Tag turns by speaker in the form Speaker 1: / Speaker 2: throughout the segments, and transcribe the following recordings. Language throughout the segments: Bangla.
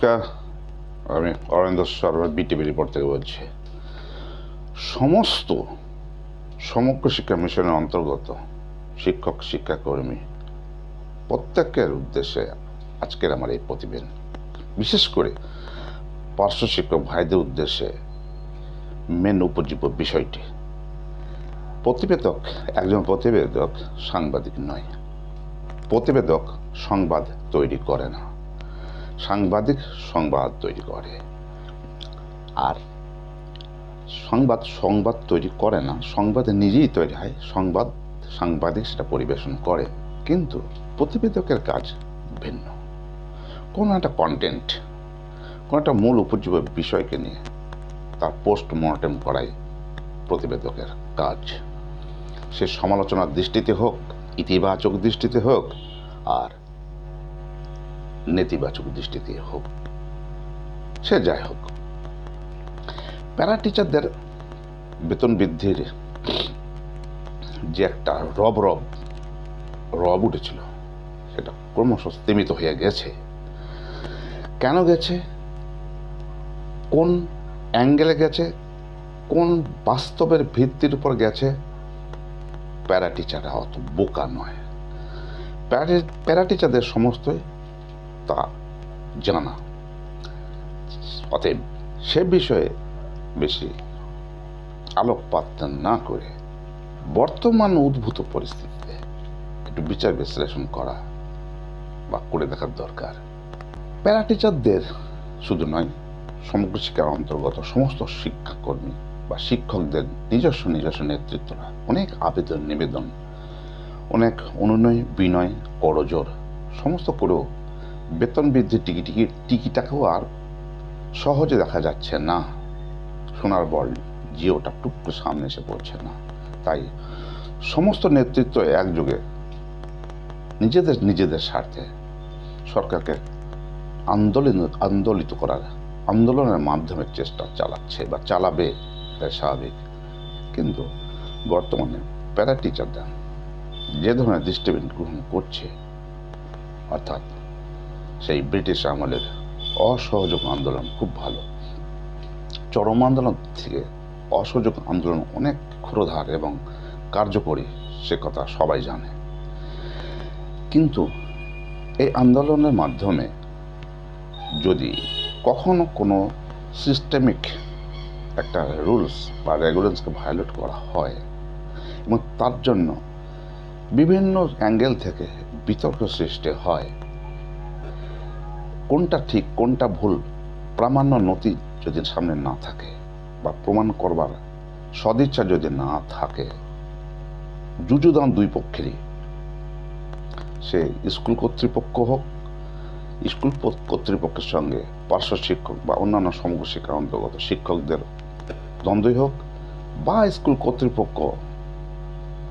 Speaker 1: নমস্কার। আমি অরেন্দ্র শর্মা বিটিভি রিপোর্ট থেকে বলছি। সমস্ত সমগ্র শিক্ষা মিশনের অন্তর্গত শিক্ষক, শিক্ষাকর্মী প্রত্যেকের উদ্দেশ্যে আজকের আমার এই প্রতিবেদন। বিশেষ করে পার্শ্ব শিক্ষক ভাইদের উদ্দেশ্যে মেন উপজীব্য বিষয়টি। প্রতিবেদক, একজন প্রতিবেদক সাংবাদিক নয়। প্রতিবেদক সংবাদ তৈরি করে না। সাংবাদিক সংবাদ তৈরি করে। আর সংবাদ সংবাদ তৈরি করে না, সংবাদ নিজেই তৈরি হয়, সংবাদ সাংবাদিক সেটা পরিবেশন করে। কিন্তু প্রতিবেদকের কাজ ভিন্ন। কোনো একটা কন্টেন্ট কোনো একটা মূল উপজীব বিষয়কে নিয়ে তার পোস্ট মর্টেম করাই প্রতিবেদকের কাজ। সে সমালোচনার দৃষ্টিতে হোক, ইতিবাচক দৃষ্টিতে হোক, আর নেতিবাচক দৃষ্টিতে হোক, সে যাই হোক। প্যারা টিচারদের বেতন বৃদ্ধির যে একটা রব রব রব উঠেছিল, সেটা ক্রমশ স্তীমিত হয়ে গেছে। কেন গেছে? কোন অ্যাঙ্গেলে গেছে? কোন বাস্তবের ভিত্তির উপর গেছে? প্যারা টিচাররা অত বোকা নয়। প্যারা- টিচারদের সমস্তই তা জানা অতএব সে বিষয়ে বেশি আলোকপাত না করে বর্তমান উদ্ভূত পরিস্থিতিতে একটু বিচার বিশ্লেষণ করা বা করে দেখার দরকার। প্যারা টিচারদের শুধু নয়, সমগ্র শিক্ষার অন্তর্গত সমস্ত শিক্ষাকর্মী বা শিক্ষকদের নিজস্ব নিজস্ব নেতৃত্বরা অনেক আবেদন, নিবেদন, অনেক অনুনয়, বিনয়, করজোর সমস্ত করেও বেতন বৃদ্ধি টিকি টিকি টিকিটাকেও আর সহজে দেখা যাচ্ছে না। সোনার বল জিওটা টুকটু সামনে এসে পড়ছে না। তাই সমস্ত নেতৃত্ব একযোগে নিজেদের নিজেদের স্বার্থে সরকারকে আন্দোলন আন্দোলিত করার আন্দোলনের মাধ্যমে চেষ্টা চালাচ্ছে বা চালাবে তাই স্বাভাবিক। কিন্তু বর্তমানে প্যারা টিচাররা যে ধরনের দৃষ্টিবিন গ্রহণ করছে, অর্থাৎ সেই ব্রিটিশ আমলের অসহযোগ আন্দোলন খুব ভালো। চরম আন্দোলন থেকে অসহযোগ আন্দোলন অনেক ক্ষুরধার এবং কার্যকরী, সে কথা সবাই জানে। কিন্তু এই আন্দোলনের মাধ্যমে যদি কখনো কোনো সিস্টেমিক একটা রুলস বা রেগুলেশনকে ভায়োলেট করা হয় এবং তার জন্য বিভিন্ন অ্যাঙ্গেল থেকে বিতর্ক সৃষ্টি হয় কোনটা ঠিক, কোনটা ভুল, প্রামাণ্য নথি যদি সামনে না থাকে বা প্রমাণ করবার সদিচ্ছা যদি না থাকে, যুযুদান দুই পক্ষেরই। সে স্কুল কর্তৃপক্ষ হোক, স্কুল কর্তৃপক্ষের সঙ্গে পার্শ্ব শিক্ষক বা অন্যান্য সমগ্র শিক্ষার অন্তর্গত শিক্ষকদের দ্বন্দ্বই হোক বা স্কুল কর্তৃপক্ষ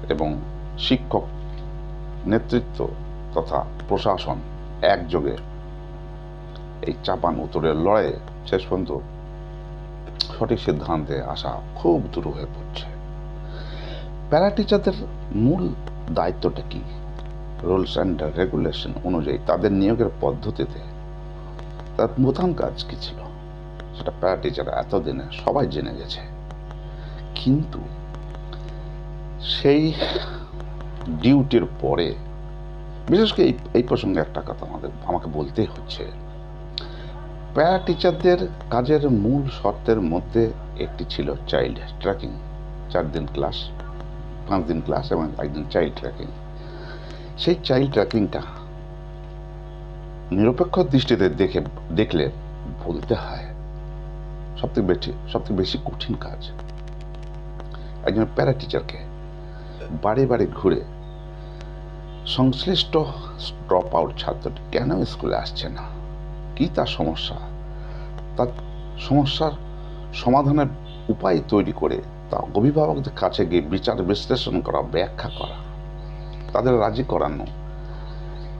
Speaker 1: এবং শিক্ষক নেতৃত্ব তথা প্রশাসন একযোগে এই চাপান উত্তরের লড়াইয়ে শেষ পর্যন্ত সঠিক সিদ্ধান্তে আসা খুব দূর হয়ে পড়ছে। প্যারা টিচারদের মূল দায়িত্বটা কি? রুলস অ্যান্ড রেগুলেশন অনুযায়ী তাদের নিয়োগের পদ্ধতিতে তার প্রধান কাজ কি ছিল? সেটা প্যারা টিচার এতদিনে সবাই জেনে গেছে। কিন্তু সেই ডিউটির পরে, বিশেষ করে এই এই প্রসঙ্গে একটা কথা আমাদের আমাকে বলতেই হচ্ছে। প্যারা টিচারদের কাজের মূল শর্তের মধ্যে একটি ছিল চাইল্ড ট্র্যাকিং। চার দিন ক্লাস, পাঁচ দিন ক্লাস এবং একদিন চাইল্ড ট্র্যাকিং। সেই চাইল্ড ট্র্যাকিংটা নিরপেক্ষ দৃষ্টিতে দেখে, দেখলে বলতে হয় সবথেকে বেশি সবথেকে বেশি কঠিন কাজ। একজন প্যারা টিচারকে বাড়ি বাড়ি ঘুরে সংশ্লিষ্ট ড্রপ আউট ছাত্রটি কেন স্কুলে আসছে না? কি তার সমস্যা? তার সমস্যার সমাধানের উপায় তৈরি করে তা অভিভাবকদের কাছে গিয়ে বিচার বিশ্লেষণ করা, ব্যাখ্যা করা, তাদের রাজি করানো।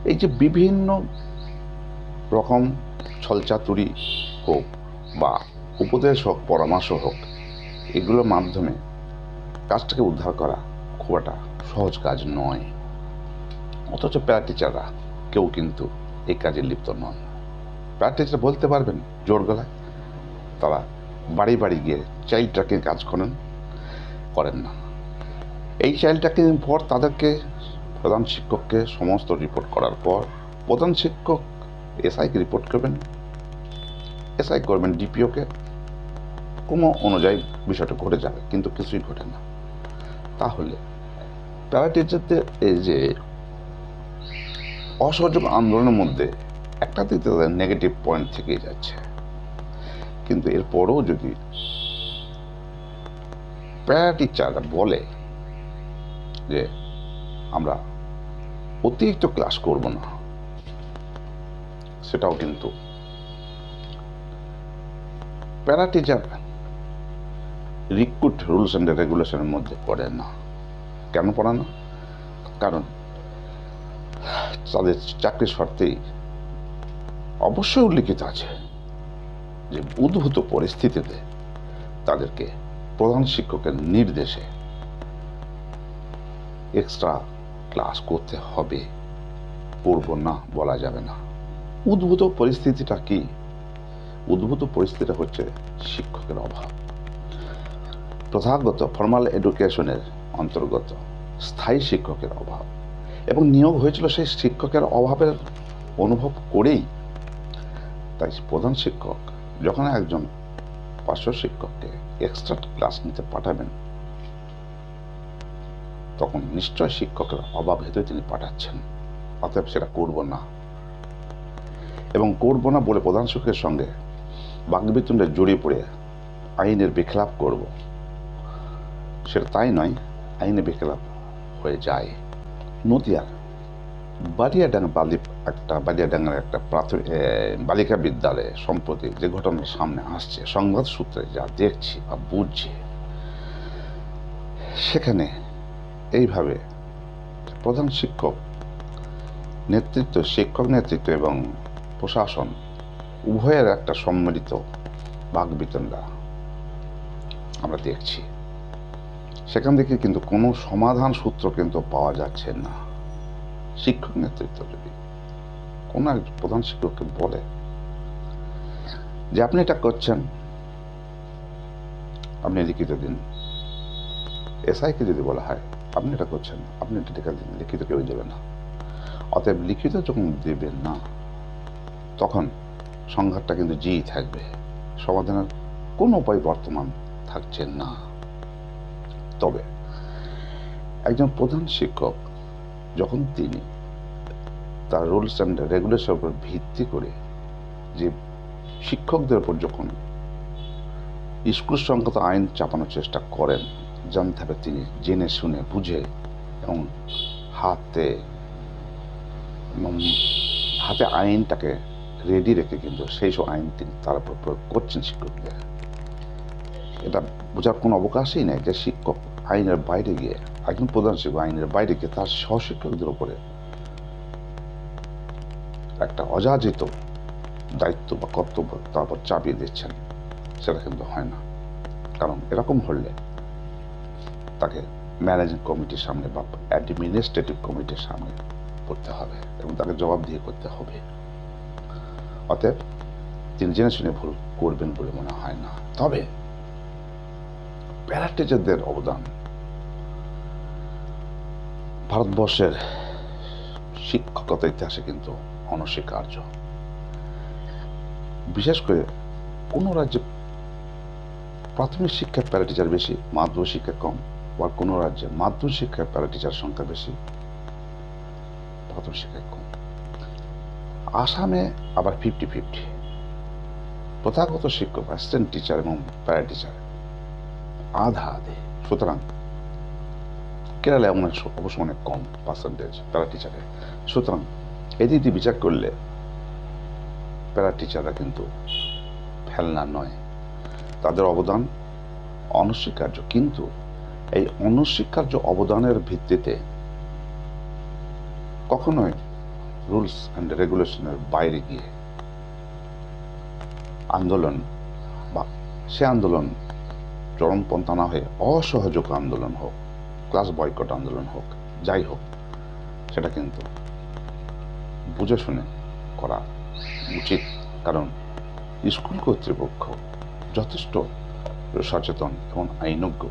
Speaker 1: এই যে বিভিন্ন রকম ছলচাতুরি হোক বা উপদেশ হোক, পরামর্শ হোক, এগুলোর মাধ্যমে কাজটাকে উদ্ধার করা খুব একটা সহজ কাজ নয়। অথচ প্যারা টিচাররা কেউ কিন্তু এই কাজে লিপ্ত নন। প্যারা বলতে পারবেন, জোর গলায়। তারা বাড়ি বাড়ি গিয়ে চাইল্ড ট্র্যাকিং কাজ করেন করেন না। এই চাইল্ড ট্র্যাকিং পর তাদেরকে প্রধান শিক্ষককে সমস্ত রিপোর্ট করার পর প্রধান শিক্ষক এসআইকে রিপোর্ট করবেন। এসআই করবেন ডিপিওকে কোনো অনুযায়ী বিষয়টা ঘটে যাবে, কিন্তু কিছুই ঘটে না। তাহলে প্যারা টিচারদের এই যে অসহযোগ আন্দোলনের মধ্যে একটা দিক তাদের নেগেটিভ পয়েন্ট থেকেই যাচ্ছে। কিন্তু এরপরেও যদি প্যারা টিচাররা বলে যে আমরা অতিরিক্ত ক্লাস করব না, সেটাও কিন্তু para teacher recruit rules and রেগুলেশনের মধ্যে পড়ে না। কেন পড়ে না? কারণ তাদের চাকরির শর্তেই অবশ্যই উল্লিখিত আছে যে উদ্ভূত পরিস্থিতিতে তাদেরকে প্রধান শিক্ষকের নির্দেশে এক্সট্রা ক্লাস করতে হবে করব না, বলা যাবে না। উদ্ভূত পরিস্থিতিটা কি? উদ্ভূত পরিস্থিতিটা হচ্ছে শিক্ষকের অভাব। প্রথাগত ফর্মাল এডুকেশনের অন্তর্গত স্থায়ী শিক্ষকের অভাব। এবং নিয়োগ হয়েছিল সেই শিক্ষকের অভাবের অনুভব করেই তাই প্রধান শিক্ষক যখন একজন পার্শ্ব শিক্ষককে এক্সট্রা ক্লাস নিতে পাঠাবেন, তখন নিশ্চয় শিক্ষকের অভাব হেতু তিনি পাঠাচ্ছেন। অতএব সেটা করব না। এবং করব না বলে প্রধান শিক্ষকের সঙ্গে বাগবিতণ্ডে জড়িয়ে পড়ে আইনের বেখেলাপ করব। সেটা তাই নয় আইনে বেখেলাপ হয়ে যায়। নদিয়ার বালিয়াডাঙ্গা বালি একটা বালিয়াডাঙ্গার একটা প্রাথমিক বালিকা বিদ্যালয়ে সম্প্রতি যে ঘটনা সামনে আসছে, সংবাদ সূত্রে যা দেখছি বা বুঝছি, সেখানে এইভাবে প্রধান শিক্ষক, নেতৃত্ব শিক্ষক নেতৃত্ব এবং প্রশাসন উভয়ের একটা সম্মিলিত বাগবিতণ্ডা আমরা দেখছি। সেখান থেকে কিন্তু কোনো সমাধান সূত্র কিন্তু পাওয়া যাচ্ছে না। শিক্ষক নেতৃত্ব যদি কোনো এক প্রধান শিক্ষককে বলে যে আপনি এটা করছেন, আপনি লিখিত দিন। এসআইকে যদি বলা হয়, আপনি এটা করছেন, আপনি এটা লিখে দিন, লিখিত কেউ দেবে না। অতএব লিখিত যখন দেবেন না, তখন সংঘাতটা কিন্তু যেই থাকবে। সমাধানের কোনো উপায় বর্তমান থাকছে না। তবে একজন প্রধান শিক্ষক যখন তিনি তার রুলস অ্যান্ড রেগুলেশনের উপর ভিত্তি করে যে শিক্ষকদের উপর যখন স্কুল সংক্রান্ত আইন চাপানোর চেষ্টা করেন, জানতে হবে তিনি জেনে শুনে বুঝে এবং হাতে হাতে আইনটাকে রেডি রেখে কিন্তু সেই সব আইন তিনি তার উপর প্রয়োগ করছেন শিক্ষকদের। এটা বোঝার কোনো অবকাশই নেই যে শিক্ষক আইনের বাইরে গিয়ে একজন প্রধান শিক্ষক আইনের বাইরে গিয়ে তার সহশিক্ষকদের উপরে একটা অযাচিত দায়িত্ব বা কর্তব্য তারপর চাপিয়ে দিচ্ছেন, সেটা কিন্তু হয় না। কারণ এরকম হলে তাকে ম্যানেজিং কমিটির সামনে বা অ্যাডমিনিস্ট্রেটিভ কমিটির সামনে করতে হবে এবং তাকে জবাব দিয়ে করতে হবে। অতএব তিনি জেনে শুনে ভুল করবেন বলে মনে হয় না। তবে প্যারা টিচারদের অবদান ভারতবর্ষের শিক্ষকতা ইতিহাসে কিন্তু অনস্বীকার্য। বিশেষ করে কোনো রাজ্যে প্রাথমিক শিক্ষার প্যারা টিচার বেশি, মাধ্যমিক শিক্ষা কম বা কোনো রাজ্যে মাধ্যমিক শিক্ষার প্যারা টিচার সংখ্যা বেশি, প্রাথমিক শিক্ষা কম। আসামে আবার ফিফটি ফিফটি প্রথাগত শিক্ষক অ্যাসিস্ট্যান্ট টিচার এবং প্যারা টিচার আধা আধে। সুতরাং কেরালা এমন অবশ্য অনেক কম পার্সেন্টেজ প্যারা টিচারের। সুতরাং এদিক দিয়ে বিচার করলে প্যারা টিচাররা কিন্তু ফেলনা নয়। তাদের অবদান অনস্বীকার্য, কিন্তু এই অনস্বীকার্য অবদানের ভিত্তিতে কখনোই রুলস অ্যান্ড রেগুলেশনের বাইরে গিয়ে আন্দোলন বা সে আন্দোলন চরমপন্থা না হয়ে অসহযোগ আন্দোলন হোক ক্লাস বয়কট আন্দোলন হোক, যাই হোক, সেটা কিন্তু বুঝে শুনে করা উচিত। কারণ স্কুল কর্তৃপক্ষ যথেষ্ট সচেতন এবং আইনজ্ঞ।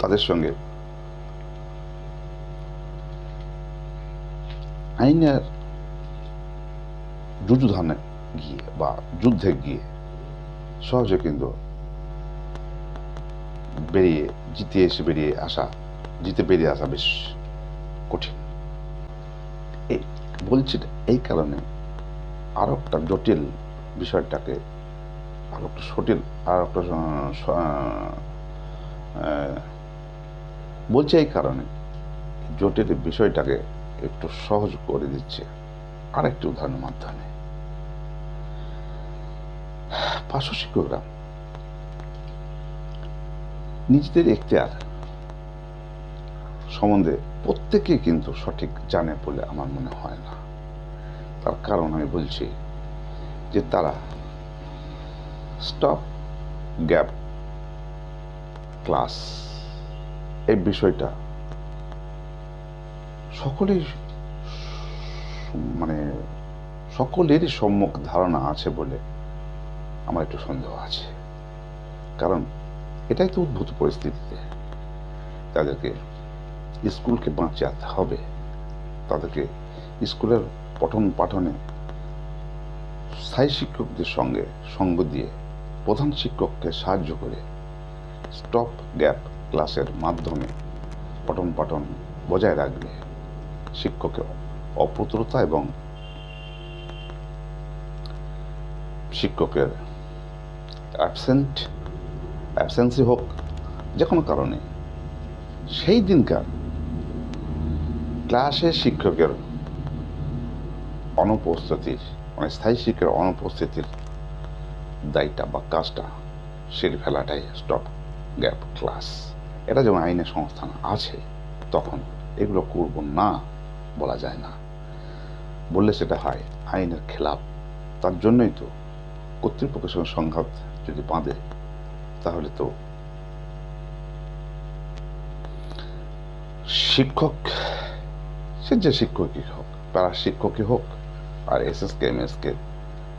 Speaker 1: তাদের সঙ্গে আইনের যুযুধানে গিয়ে বা যুদ্ধে গিয়ে সহজে কিন্তু বেরিয়ে, জিতে এসে বেরিয়ে আসা, জিতে বেরিয়ে আসা বেশ কঠিন। এই বলছি এই কারণে আরও একটা জটিল বিষয়টাকে, আরও একটা সটিল আর একটা বলছি এই কারণে জটিল বিষয়টাকে একটু সহজ করে দিচ্ছে আরেকটি উদাহরণের মাধ্যমে। পার্শ্ব শিক্ষকরা নিজেদের এখতিয়ার সম্বন্ধে প্রত্যেকেই কিন্তু সঠিক জানে বলে আমার মনে হয় না। তার কারণ আমি বলছি যে তারা স্টপ গ্যাপ ক্লাস এই বিষয়টা সকলেই মানে সকলেরই সম্মুখ ধারণা আছে বলে আমার একটু সন্দেহ আছে। কারণ এটাই তো উদ্ভূত পরিস্থিতিতে। তাদেরকে স্কুলকে বাঁচাতে হবে। তাদেরকে স্কুলের পঠন পাঠনে স্থায়ী শিক্ষকদের সঙ্গে সঙ্গ দিয়ে প্রধান শিক্ষককে সাহায্য করে স্টপ গ্যাপ ক্লাসের মাধ্যমে পঠন পাঠন বজায় রাখবে শিক্ষকের অপ্রতুরতা এবং শিক্ষকের অ্যাবসেন্ট অ্যাবসেন্সি হোক, যে কোনো কারণে। সেই দিনকার ক্লাসে শিক্ষকের অনুপস্থিতির মানে স্থায়ী শিক্ষকের অনুপস্থিতির দায়টা বা কাজটা সেরে ফেলাটাই স্টপ গ্যাপ ক্লাস এটা যেমন আইনের সংস্থান আছে, তখন এগুলো করব না বলা যায় না। বললে সেটা হয় আইনের খেলাপ। তার জন্যই তো কর্তৃপক্ষের সঙ্গে সংঘাত যদি বাঁধে তাহলে তো শিক্ষক, সে যে শিক্ষকই হোক প্যারা শিক্ষকই হোক, আর S S K M S K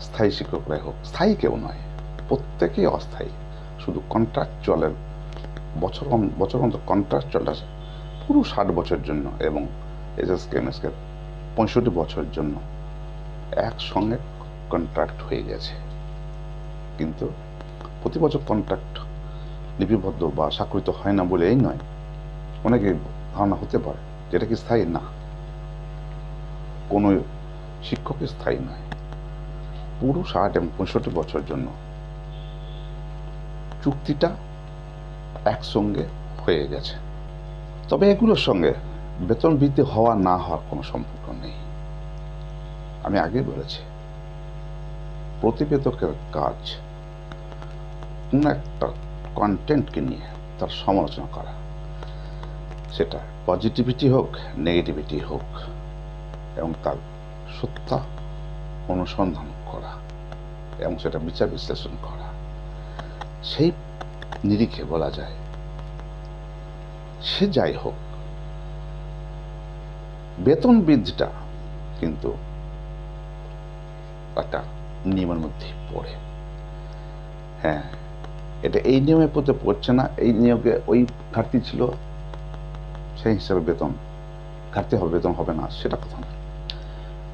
Speaker 1: স্থায়ী শিক্ষকরাই হোক, স্থায়ী কেউ নয়, প্রত্যেকেই অস্থায়ী। শুধু কন্ট্রাকচুয়ালের বছর বছর অন্তর কন্ট্রাকচুয়ালটা পুরো ষাট বছরের জন্য এবং S S K M S K পঁয়ষট্টি বছরের জন্য একসঙ্গে কন্ট্রাক্ট হয়ে গেছে। কিন্তু প্রতি বছর কন্ট্রাক্ট লিপিবদ্ধ বা স্বাক্ষরিত হয় না বলে এই নয়। অনেকে ধারণা হতে পারে যেটা কি স্থায়ী? না। কোনো শিক্ষক স্থায়ী নয়। পুরো ষাট এবং পঁয়ষট্টি বছরের জন্য চুক্তিটা একসঙ্গে হয়ে গেছে। তবে এগুলোর সঙ্গে বেতন বৃদ্ধি হওয়া না হওয়ার কোনো সম্পর্ক নেই। আমি আগে বলেছি, প্রতিবেদকের কাজ কোন একটা কন্টেন্টকে নিয়ে তার সমালোচনা করা। সেটা পজিটিভিটি হোক নেগেটিভিটি হোক, এবং তার সত্তা অনুসন্ধান করা, এবং সেটা বিচার বিশ্লেষণ করা। সেই নিরিখে বলা যায়, সে যাই হোক বেতন বৃদ্ধিটা কিন্তু একটা নিয়মের মধ্যে পড়ে। হ্যাঁ এটা এই নিয়মের মধ্যে পড়ছে না, এই নিয়োগে ওই ঘাটতি ছিল, সেই হিসাবে বেতন, ঘাটতি হবে, বেতন হবে না, সেটা কথা না।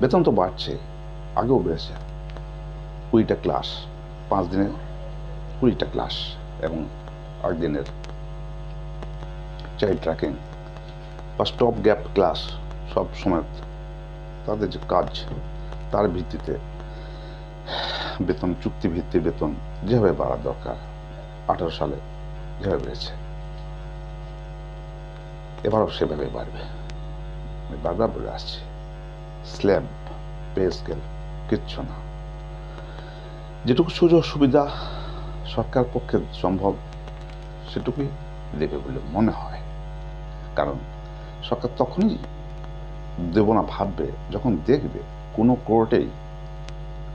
Speaker 1: বেতন তো বাড়ছে, আগেও বেড়েছে। কুড়িটা ক্লাস, পাঁচ দিনে কুড়িটা ক্লাস এবং আট দিনের চাইল্ড ট্র্যাকিং বা স্টপ গ্যাপ ক্লাস সব সময় তাদের যে কাজ, তার ভিত্তিতে বেতন, চুক্তি ভিত্তিক বেতন যেভাবে বাড়া দরকার আঠারো সালে যেভাবে বেড়েছে এবারও সেভাবে বাড়বে আমি বারবার বলে আসছি, স্ল্যাব, পে স্কেল, কিচ্ছু না। যেটুকু সুযোগ সুবিধা সরকার পক্ষে সম্ভব, সেটুকুই দেবে বলে মনে হয়। কারণ সরকার তখনই দেব না, ভাববে, যখন দেখবে কোনো কোর্টেই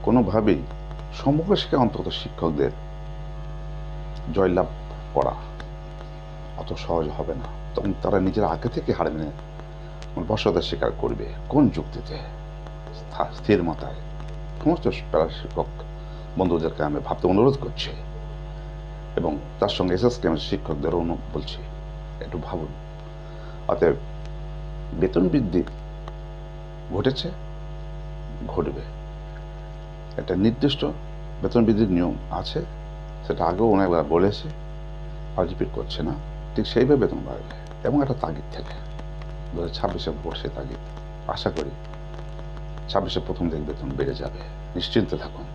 Speaker 1: কোনোভাবেই সমগ্র শিক্ষা অন্তত শিক্ষকদের জয়লাভ করা অত সহজ হবে না। তখন তারা নিজের আগে থেকে হার মেনে বসতা স্বীকার করবে। কোন যুক্তিতে? স্থির মাথায়। সমস্ত প্যারা শিক্ষক বন্ধুদেরকে আমি ভাবতে অনুরোধ করছি। এবং তার সঙ্গে এসএস কেমের শিক্ষকদেরও বলছি। একটু ভাবুন। অতএব বেতন বৃদ্ধি ঘটেছে? ঘটবে। একটা নির্দিষ্ট বেতন বৃদ্ধির নিয়ম আছে? সেটা আগেও অনেকবার বলেছে আর রিপিট করছে না। ঠিক সেইভাবে বেতন বাড়বে এবং একটা তাগিদ থাকে। দু হাজার ছাব্বিশে বর্ষে তাগিদ। আশা করি ছাব্বিশে প্রথম দিক বেতন বেড়ে যাবে। নিশ্চিন্তে থাকুন